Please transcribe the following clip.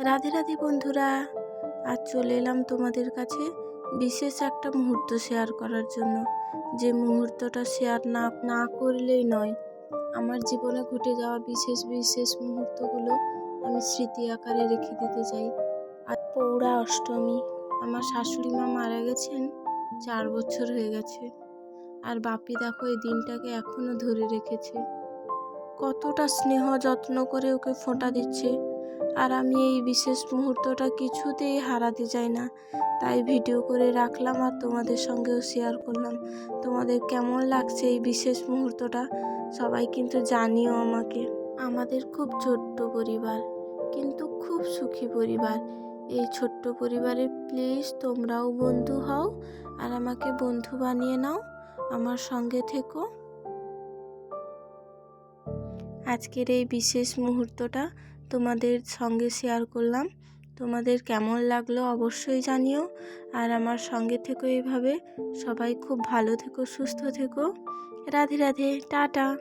রাধে রাধে বন্ধুরা, আজ চলে এলাম তোমাদের কাছে বিশেষ একটা মুহূর্ত শেয়ার করার জন্য। যে মুহূর্তটা শেয়ার না না করলেই নয়। আমার জীবনে ঘটে যাওয়া বিশেষ বিশেষ মুহূর্তগুলো আমি স্মৃতি আকারে রেখে দিতে চাই। আর পৌরা অষ্টমী, আমার শাশুড়ি মা মারা গেছেন, চার বছর হয়ে গেছে। আর বাপি দেখো এই দিনটাকে এখনও ধরে রেখেছে। কতটা স্নেহ, যত্ন করে ওকে ফোঁটা দিচ্ছে। আর আমি এই বিশেষ মুহূর্তটা কিছুতেই হারাতে চাই না। তাই ভিডিও করে রাখলাম আর তোমাদের সঙ্গেও শেয়ার করলাম। তোমাদের কেমন লাগছে এই বিশেষ মুহূর্তটা? সবাই কিন্তু জানিও আমাকে। আমাদের খুব ছোট্ট পরিবার, কিন্তু খুব সুখী পরিবার। এই ছোট্ট পরিবারে প্লিজ তোমরাও বন্ধু হও আর আমাকে বন্ধু বানিয়ে নাও। আমার সঙ্গে থেকো। আজকের এই বিশেষ মুহূর্তটা তোমাদের সঙ্গে শেয়ার করলাম। তোমাদের কেমন লাগল অবশ্যই জানিও। আর আমার সঙ্গে থেকো এইভাবে। সবাই খুব ভালো থেকো, সুস্থ থেকো। রাধে রাধে, টাটা।